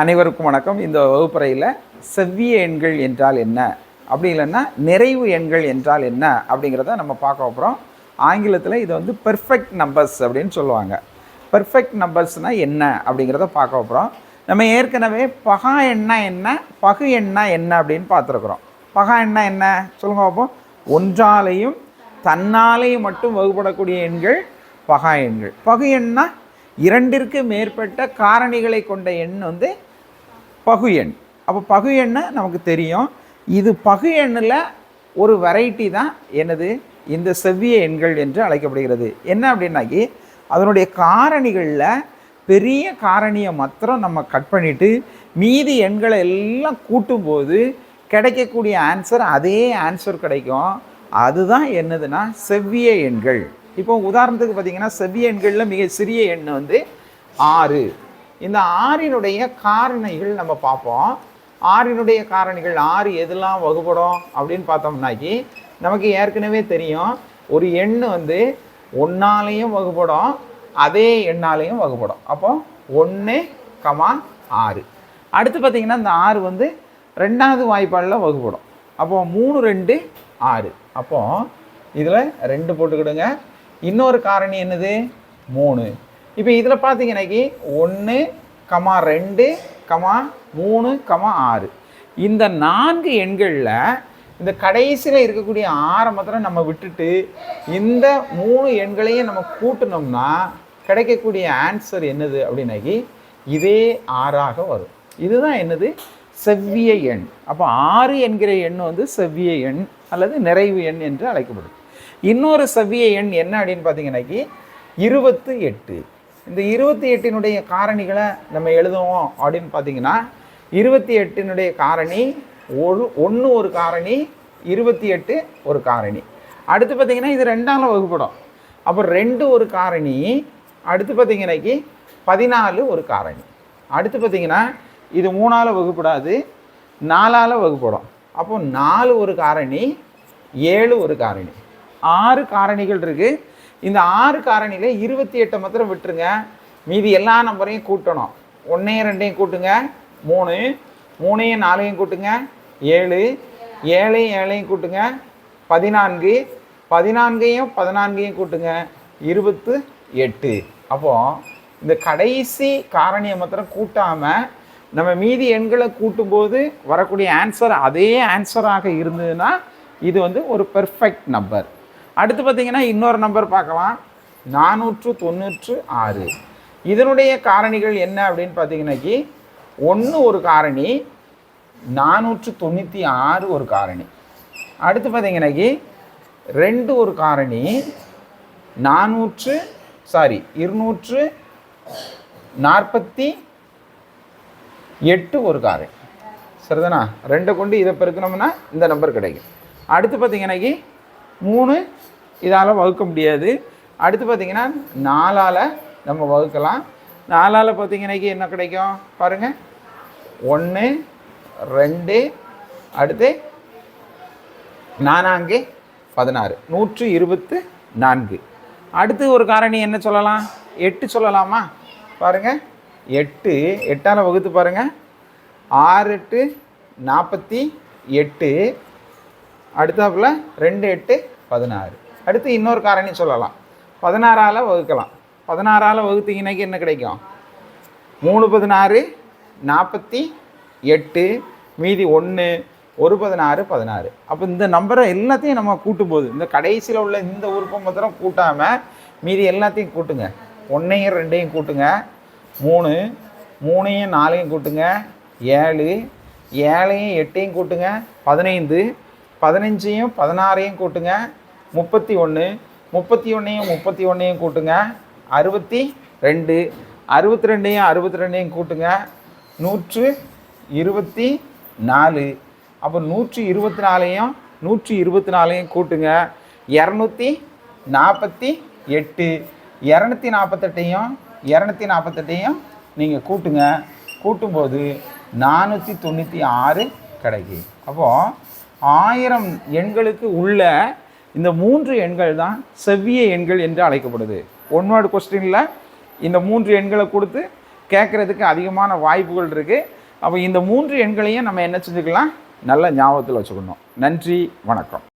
அனைவருக்கும் வணக்கம். இந்த வகுப்பறையில் செவ்விய எண்கள் என்றால் என்ன? அப்படி இல்லைன்னா நிறைவு எண்கள் என்றால் என்ன? அப்படிங்கிறத நம்ம பார்க்க போகிறோம் ஆங்கிலத்தில் இது வந்து பெர்ஃபெக்ட் நம்பர்ஸ் அப்படின்னு சொல்லுவாங்க. பெர்ஃபெக்ட் நம்பர்ஸ்னால் என்ன? அப்படிங்கிறத பார்க்க போகிறோம் நம்ம ஏற்கனவே பகா எண்ணா என்ன? பகு எண்ணா என்ன அப்படின்னு பார்த்துருக்குறோம். பகா எண்ணா என்ன? சொல்லுங்க பார்ப்போம். ஒன்றாலையும் தன்னாலேயும் மட்டும் வகுப்படக்கூடிய எண்கள் பகா எண்கள். பகு எண்ணா இரண்டிற்கு மேற்பட்ட காரணிகளை கொண்ட எண் வந்து பகு எண். அப்போ பகு எண்ணை நமக்கு தெரியும். இது பகு எண்ணில் ஒரு வெரைட்டி தான் எனது இந்த செவ்விய எண்கள் என்று அழைக்கப்படுகிறது. என்ன அப்படின்னாக்கி அதனுடைய காரணிகளில் பெரிய காரணியை மாத்திரம் நம்ம கட் பண்ணிவிட்டு மீதி எண்களை எல்லாம் கூட்டும்போது கிடைக்கக்கூடிய ஆன்சர் அதே ஆன்சர் கிடைக்கும். அதுதான் என்னதுன்னா செவ்விய எண்கள். இப்போ உதாரணத்துக்கு பார்த்தீங்கன்னா செவ்விய எண்களில் மிக சிறிய எண் வந்து ஆறு. இந்த ஆறினுடைய காரணிகள் நம்ம பார்ப்போம். ஆறினுடைய காரணிகள் ஆறு எதெல்லாம் வகுப்படும் அப்படின்னு பார்த்தோம்னாக்கி நமக்கு ஏற்கனவே தெரியும். ஒரு எண் வந்து ஒன்னாலையும் வகுப்படும் அதே எண்ணாலையும் வகுப்படும் அப்போ ஒன்று கமா ஆறு. அடுத்து பார்த்தீங்கன்னா இந்த ஆறு வந்து ரெண்டாவது வாய்ப்பாடில் வகுப்படும் அப்போ மூணு ரெண்டு ஆறு. அப்போது இதில் ரெண்டு போட்டுக்கிடுங்க. இன்னொரு காரணி என்னது? மூணு. இப்போ இதில் பார்த்தீங்கன்னாக்கி ஒன்று கமா ரெண்டு கமா மூணு கமா ஆறு. இந்த நான்கு எண்களில் இந்த கடைசியில் இருக்கக்கூடிய ஆரம்பத்தில் நம்ம விட்டுட்டு இந்த மூணு எண்களையும் நம்ம கூட்டினோம்னா கிடைக்கக்கூடிய ஆன்சர் என்னது அப்படின்னாக்கி இதே ஆறாக வரும். இதுதான் என்னது? செவ்விய எண். அப்போ ஆறு என்கிற எண் வந்து செவ்விய எண் அல்லது நிறைவு எண் என்று அழைக்கப்படும் இன்னொரு செவ்விய எண் என்ன அப்படின்னு பார்த்தீங்கன்னாக்கி இருபத்து எட்டு. இந்த இருபத்தி எட்டினுடைய காரணிகளை நம்ம எழுதுவோம் அப்படின்னு பார்த்தீங்கன்னா இருபத்தி எட்டினுடைய காரணி ஒரு ஒன்று ஒரு காரணி இருபத்தி எட்டு ஒரு காரணி. அடுத்து பார்த்திங்கன்னா இது ரெண்டால வகுப்படும். அப்போ ரெண்டு ஒரு காரணி அடுத்து பார்த்தீங்கன்னாக்கி பதினாலு ஒரு காரணி. அடுத்து பார்த்தீங்கன்னா இது மூணால் வகுப்படாது நாலால் வகுப்படும். அப்போ நாலு ஒரு காரணி ஏழு ஒரு காரணி. ஆறு காரணிகள் இருக்குது இந்த ஆறு காரணியில் இருபத்தி எட்டை மாத்திரம் விட்டுருங்க. மீதி எல்லா நம்பரையும் கூட்டணும். ஒன்றையும் ரெண்டையும் கூட்டுங்க. மூணு மூணையும் நாலையும் கூட்டுங்க. ஏழு ஏழையும் ஏழையும் கூட்டுங்க. பதினான்கு பதினான்கையும் பதினான்கையும் கூட்டுங்க. இருபத்து எட்டு. அப்போது இந்த கடைசி காரணியை மாத்திரம் கூட்டாமல் நம்ம மீதி எண்களை கூட்டும்போது வரக்கூடிய ஆன்சர் அதே ஆன்சராக இருந்ததுன்னா இது வந்து ஒரு பெர்ஃபெக்ட் நம்பர் அடுத்து பார்த்தீங்கன்னா இன்னொரு நம்பர் பார்க்கலாம். நானூற்று தொண்ணூற்று ஆறு. இதனுடைய காரணிகள் என்ன அப்படின்னு பார்த்தீங்கன்னாக்கி ஒன்று ஒரு காரணி நானூற்று தொண்ணூற்றி ஆறு ஒரு காரணி. அடுத்து பார்த்தீங்கன்னாக்கி ரெண்டு ஒரு காரணி நானூற்று சாரி இருநூற்று நாற்பத்தி எட்டு ஒரு காரணி. சரிதானா? ரெண்டை கொண்டு இதை பெருக்கணும்னா இந்த நம்பர் கிடைக்கும். அடுத்து பார்த்தீங்கன்னாக்கி மூணு இதால் வகுக்க முடியாது. அடுத்து பார்த்திங்கன்னா நாலால் நம்ம வகுக்கலாம். நாலால் பார்த்தீங்கன்னாக்கி என்ன கிடைக்கும்? பாருங்கள் ஒன்று ரெண்டு அடுத்து நானாங்கு பதினாறு. நூற்று இருபத்து நான்கு. அடுத்து ஒரு காரணி என்ன சொல்லலாம்? எட்டு சொல்லலாமா? பாருங்கள் எட்டு எட்டால் வகுத்து பாருங்கள் ஆறு எட்டு நாற்பத்தி எட்டு. அடுத்தாப்புல ரெண்டு எட்டு பதினாறு. அடுத்து இன்னொரு காரணி சொல்லலாம். பதினாறால் வகுக்கலாம். பதினாறால் வகுத்தீங்கன்னாக்கி என்ன கிடைக்கும்? மூணு பதினாறு நாற்பத்தி எட்டு மீதி ஒன்று ஒரு பதினாறு பதினாறு. அப்போ இந்த நம்பரை எல்லாத்தையும் நம்ம கூட்டும்போது இந்த கடைசியில் உள்ள இந்த உறுப்பை மாத்திரம் கூட்டாமல் மீதி எல்லாத்தையும் கூட்டுங்க. ஒன்றையும் ரெண்டையும் கூட்டுங்க. மூணு மூணையும் நாலையும் கூட்டுங்க. ஏழு ஏழையும் எட்டையும் கூட்டுங்க. பதினைந்து பதினஞ்சையும் பதினாறையும் கூட்டுங்க. முப்பத்தி ஒன்று முப்பத்தி ஒன்றையும் முப்பத்தி ஒன்றையும் கூட்டுங்க. அறுபத்தி ரெண்டு அறுபத்தி ரெண்டையும் அறுபத்தி ரெண்டையும் கூட்டுங்க. நூற்று இருபத்தி நாலு. அப்போ நூற்றி இருபத்தி நாலையும் நூற்றி இருபத்தி நாலையும் கூட்டுங்க. இரநூத்தி நாற்பத்தி எட்டு. இரநூத்தி நாற்பத்தெட்டையும் இரநூத்தி நாற்பத்தெட்டையும் நீங்கள் கூட்டுங்க. கூட்டும்போது நானூற்றி தொண்ணூற்றி ஆறு கிடைக்கும் அப்போது ஆயிரம் எண்களுக்கு உள்ள இந்த மூன்று எண்கள் தான் செவ்விய எண்கள் என்று அழைக்கப்படுது. ஒன் வேர்டு கொஸ்டினில் இந்த மூன்று எண்களை கொடுத்து கேட்குறதுக்கு அதிகமான வாய்ப்புகள் இருக்குது அப்போ இந்த மூன்று எண்களையும் நம்ம என்ன செஞ்சுக்கலாம்? நல்ல ஞாபகத்தில் வச்சுக்கணும். நன்றி வணக்கம்.